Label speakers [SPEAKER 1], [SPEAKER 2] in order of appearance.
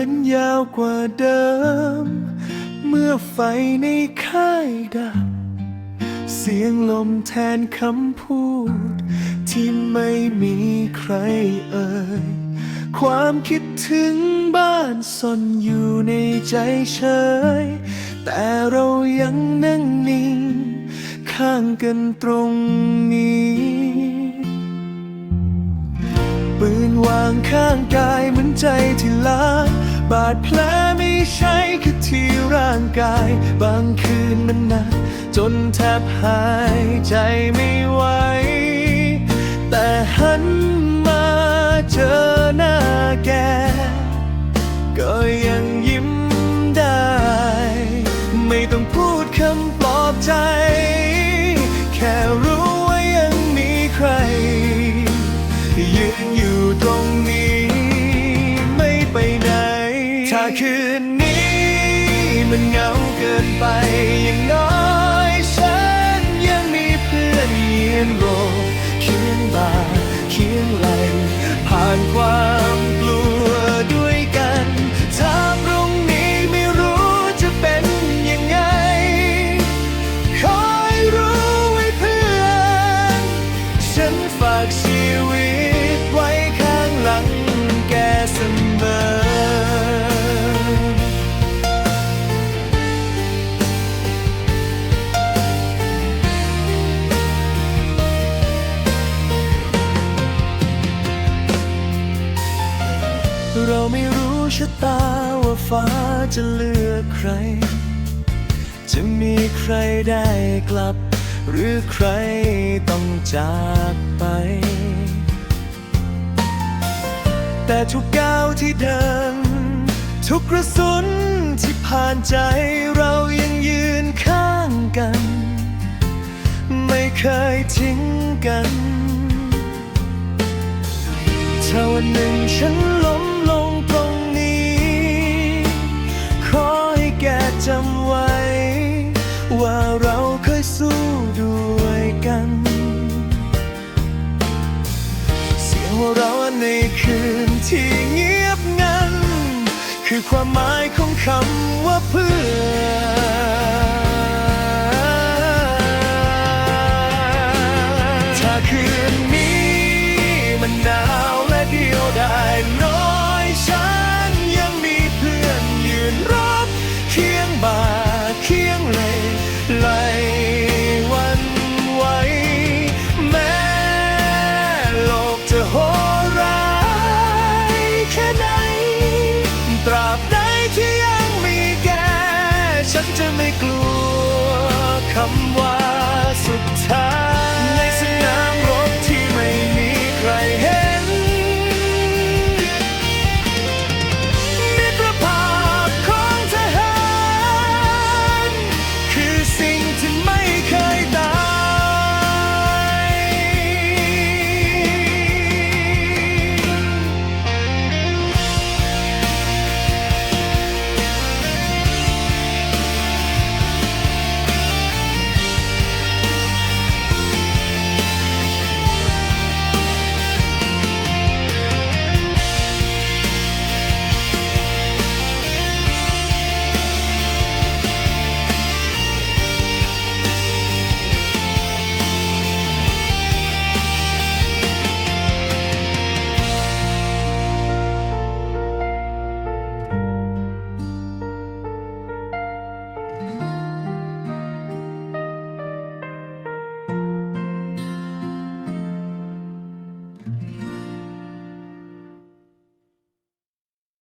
[SPEAKER 1] มันยาวกว่าเดิม เมื่อไฟในค่ายดับ เสียงลมแทนคำพูด ที่ไม่มีใครเอ่ย ความคิดถึงบ้านซ่อนอยู่ในใจเฉย แต่เรายังนั่งนิ่ง ข้างกันตรงนี้ปืนวางข้างกายเหมือนใจที่ล้า บาดแผลไม่ใช่แค่ที่ร่างกาย บางคืนมันหนักจนแทบหายใจไม่ ถ้าคืนนี้มันเหงาเกินไปอย่างน้อยฉันยังมีเพื่อนยืนโรอเคียงบ่าเคียงไหลผ่านความ เราไม่รู้ชะตาว่าฟ้าจะเลือกใคร จะมีใครได้กลับ หรือใครต้องจากไป แต่ทุกก้าวที่เดิน ทุกกระสุนที่ผ่านใจเรายังยืนข้างกัน ไม่เคยทิ้งกันถ้าวันหนึ่งฉันล้ม หัวเราะในคืนที่เงียบงัน คือความหมายของคำว่าเพื่อน คำว่า